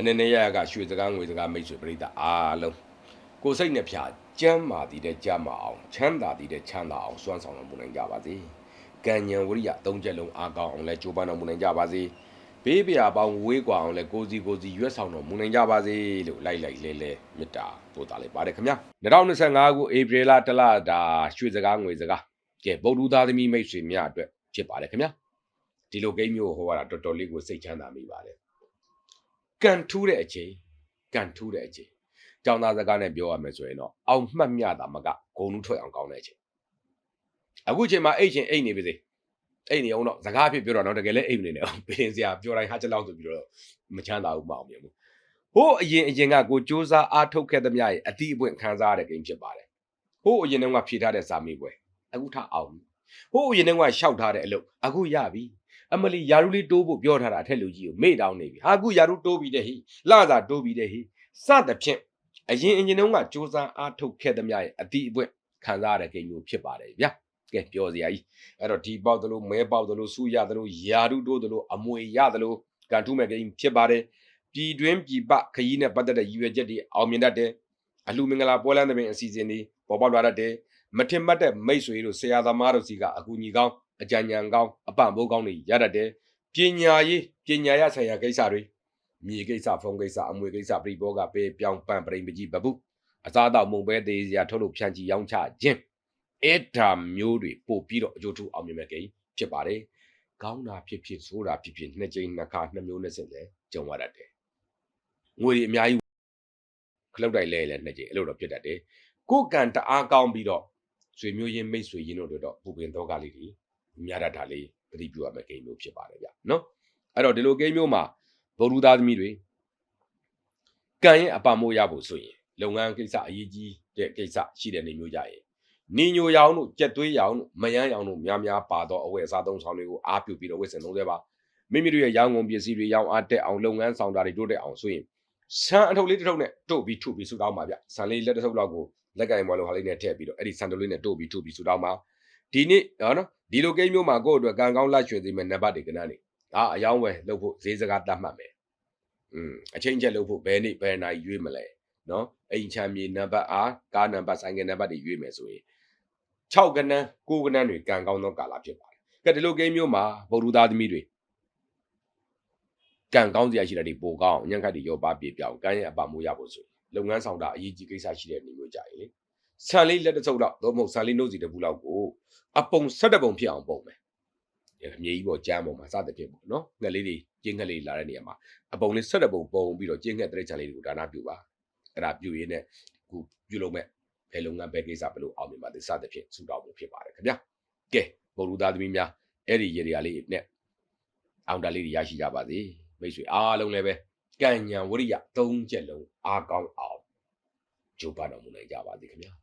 အနေနဲ့ရရကရွှေစကားငွေစကားမိတ်ဆွေပရိသတ်အားလုံးကိုယ်စိတ်နဲ့ဖြာကြမ်းမာတည်တဲ့ကြမ်းမာအောင်ချမ်းသာတည်တဲ့ချမ်းသာအောင်စွမ်းဆောင်တော်မူနိုင်ကြပါစေကံဉဏ်ဝရိယသုံးချက်လုံးအားကောင်းအောင်လဲကြိုးပမ်းတော်မူနိုင်ကြပါစေဘေးပြာပေါင်းဝေးကွာအောင်လဲကိုစီကိုစီရွက်ဆောင်တော်မူနိုင်ကြပါစေလို့လိုက်လိုက်လဲလဲမေတ္တာပို့တာလိုက်ပါတယ်ခင်ဗျာ2025ခုဧပြီလတလတာရွှေစကားငွေစကားကဲဗုဒ္ဓသားသမီးမိတ်ဆွေများအတွက်ဖြစ်ပါတယ်ခင်ဗျာဒီလိုဂိမ်းမျိုးဟောရတာတော်တော်လေးကိုစိတ်ချမ်းသာမိပါတယ် ကန်ထူးတဲ့အချိန်ကန်ထူးတဲ့အချိန်ကျောင်းသားစကားနဲ့ပြောရမယ်ဆိုရင်တော့အောင်မှတ်မြတာမကဂုံလူထွက်အောင်ကောင်းတဲ့အချိန်အခုချိန်မှာအိတ်ချင်းအိတ်နေပါစေအိတ်နေအောင်တော့စကားအဖြစ်ပြောတော့တော့တကယ်လည်းအိတ်မနေနဲ့အောင်ပင်စရာပြောတိုင်းဟာချက်လောက်ဆိုပြီးတော့မချမ်းသာဘူးမအောင်မြင်ဘူးဟိုးအရင်အရင်ကကိုစူးစမ်းအားထုတ်ခဲ့သမျှရဲ့အတိအပွင့်ခံစားရတဲ့ဂိမ်းဖြစ်ပါတယ်ဟိုးအရင်တုန်းကဖြေထားတဲ့စာမေးပွဲအခုထအောင်ပြီဟိုးအရင်တုန်းကရှောက်ထားတဲ့အလုပ်အခုရပြီ အမလီယာရုလေးတိုးဖို့ပြောထားတာအထက်လူကြီးကိုမေ့တောင်းနေပြီဟာအခုယာရုတိုးပြီးတဲ့ဟိလှစာတိုးပြီးတဲ့ဟိစသဖြင့်အရင်အရင်တုန်းကစူးစမ်းအားထုတ်ခဲ့သမျှရဲ့အတိအပွင့်ခံစားရတဲ့ကိန်းမျိုးဖြစ်ပါတယ်ဗျာကဲပြောစရာကြီးအဲ့တော့ဒီပေါက်သလိုမဲပေါက်သလိုစူရသလိုယာရုတိုးသလိုအမွေရသလိုကန်ထုမဲ့ကိန်းဖြစ်ပါတယ်ပြည်တွင်းပြည်ပခရီးနဲ့ပတ်သက်တဲ့ရည်ရွယ်ချက်တွေအောင်မြင်တတ်တယ်အလှမင်္ဂလာပွဲလမ်းသဘင်အစီအစဉ်တွေပေါ်ပေါက်လာတတ်တယ်မထင်မှတ်တဲ့မိတ်ဆွေတို့ဆရာသမားတို့စီကအကူညီကောင်း အကြံဉာဏ်ကောင်းအပံ့ပိုးကောင်းတွေရတတ်တယ်ပညာရေးပညာရဆိုင်ရာကိစ္စတွေမြေကိစ္စဖုန်းကိစ္စအမွေကိစ္စပြိဘောကပေးပြောင်းပန့်ပရိမကြီးဘဘူးအစားအသောက်မုံပဲသေးစရာထုတ်လို့ဖြန့်ချီရောင်းချခြင်းအဲ့ဒါမျိုးတွေပို့ပြီးတော့အကျိုးထူအောင်မြင်မဲ့ကိဖြစ်ပါတယ်ကောင်းတာဖြစ်ဖြစ်ဆိုးတာဖြစ်ဖြစ်နှစ်ကြိမ်နှစ်ခါနှစ်မျိုးနဲ့စင်လဲကြုံရတတ်တယ်ငွေတွေအများကြီးခလုတ်တိုက်လဲလဲနှစ်ကြိမ်အဲ့လိုတော့ဖြစ်တတ်တယ်ကိုယ်ကံတအားကောင်းပြီးတော့ဆွေမျိုးရင်းမိတ်ဆွေရင်းတို့တွေတော့ပူပင်တော့ကလေးတွေ များတတ်တာလေးသတိပြုရမယ့်ဂိမ်းမျိုးဖြစ်ပါတယ်ဗျနော်အဲ့တော့ဒီလိုဂိမ်းမျိုးမှာဗုဒ္ဓသားသမီးတွေကံရဲ့အပမိုးရဖို့ဆိုရင်လုပ်ငန်းကိစ္စအရေးကြီးတဲ့ကိစ္စရှိတဲ့နေမျိုးကြရင်နေညိုရောင်တို့ကြက်သွေးရောင်တို့မယန်းရောင်တို့များများပါတော့အဝယ်အစားသုံးဆောင်တွေကိုအားပြုပြီးတော့ဝစ်စင်သုံးသေးပါမိမိတို့ရဲ့ရောင်းကုန်ပစ္စည်းတွေရောင်းအားတက်အောင်လုပ်ငန်းဆောင်တာတွေတိုးတက်အောင်ဆိုရင်ဆန်အထုပ်လေးတစ်ထုပ်နဲ့တို့ပြီးထုပြီးဆူတောင်းပါဗျဆန်လေးလက်တစ်ထုပ်လောက်ကိုလက်ကင်ဘောလုံးဟာလေးနဲ့ထည့်ပြီးတော့အဲ့ဒီဆန်တုပ်လေးနဲ့တို့ပြီးထုပြီးဆူတောင်းပါ ဒီနေ့နော်ဒီလိုကိန်းမျိုးမှာကိုယ့်အတွက်ကံကောင်းလက်ရွှေစေမယ့်နံပါတ်တွေကနန်းနေအာအယောင်းဝယ်လုပ်ဖို့ဈေးစကားတတ်မှတ်မယ်อืมအချင်းချက်လုပ်ဖို့ဘယ်နေ့ဘယ်နိုင်ရွေးမလဲနော်အိမ်ချမ်းမြေနံပါတ်အားကားနံပါတ်ဆိုင်ကနံပါတ်တွေရွေးမယ်ဆိုရင်6ကနန်း9ကနန်းတွေကံကောင်းသောကာလဖြစ်ပါတယ်ကဲဒီလိုကိန်းမျိုးမှာဗုဒ္ဓသားသမီးတွေကံကောင်းစရာရှိတဲ့ဒီပိုကောင်းညံ့ခတ်တွေရောပါပြေပြောင်းကံရဲ့အပမိုးရဖို့ဆိုရင်လုပ်ငန်းဆောင်တာအရေးကြီးကိစ္စရှိတဲ့နေမျိုးကြရင်လေ ဆန်လေးလက်တစ်စုပ်တော့သို့မဟုတ်ဆန်လေးနှုတ်စီတစ်ပူလောက်ကိုအပုံ၁၁ပုံဖြစ်အောင်ပုံမယ်အမြေကြီးပေါ်ကြမ်းပေါ်မှာစသဖြင့်ပေါ့နော်ငှက်လေးတွေကျင်းငှက်လေးလာတဲ့နေရာမှာအပုံလေး၁၁ပုံပုံပြီးတော့ကျင်းငှက်တဲ့ချာလေးတွေကိုဒါနာပြုပါအဲ့ဒါပြုရင်းနဲ့ခုပြုလုပ်မဲ့ဘယ်လုပ်ငန်းဘယ်ကိစ္စဘယ်လိုအောင်မြင်ပါလဲစသဖြင့်စူတောင်းမှုဖြစ်ပါတယ်ခင်ဗျာကဲဘုံလူသားသမီးများအဲ့ဒီရေရာလေးနဲ့အောင်တာလေးတွေရရှိကြပါစေမိတ်ဆွေအားလုံးလည်းပဲကံညာဝရိယ၃ချက်လုံးအားကောင်းအောင်ကြိုးပမ်းတော်မူနိုင်ကြပါစေခင်ဗျာ